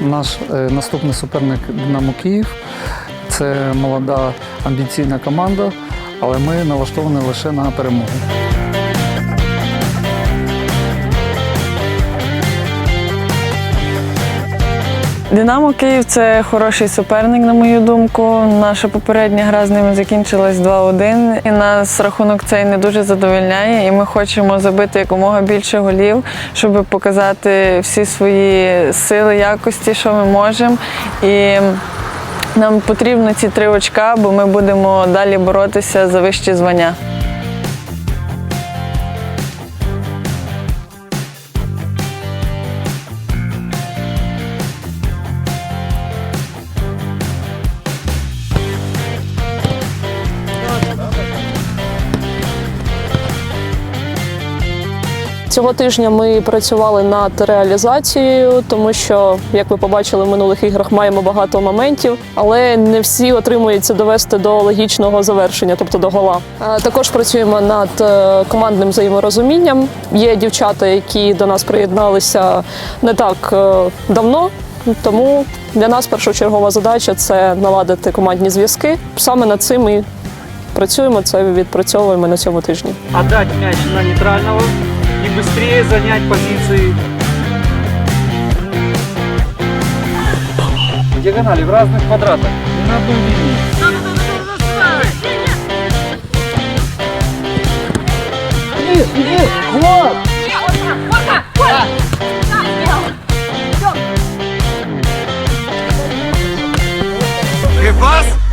наш е, наступний суперник Динамо Київ. Це молода амбіційна команда, але ми налаштовані лише на перемогу. Динамо Київ це хороший суперник, на мою думку. Наша попередня гра з ними закінчилась 2-1. І нас рахунок цей не дуже задовольняє. І ми хочемо забити якомога більше голів, щоб показати всі свої сили, якості, що ми можемо. І нам потрібно ці три очка, бо ми будемо далі боротися за вищі звання. Цього тижня ми працювали над реалізацією, тому що, як ви побачили в минулих іграх, маємо багато моментів, але не всі отримується довести до логічного завершення, тобто до гола. Також працюємо над е, командним взаєморозумінням. Є дівчата, які до нас приєдналися не так е, давно. Тому для нас першочергова задача це наладити командні зв'язки. Саме над цим і працюємо. Це відпрацьовуємо на цьому тижні. отдать мяч на нейтрального быстрее занять позиции. Диагонали в разных квадратах, не на одной линии. Вниз, вниз, вот! Hey, boss!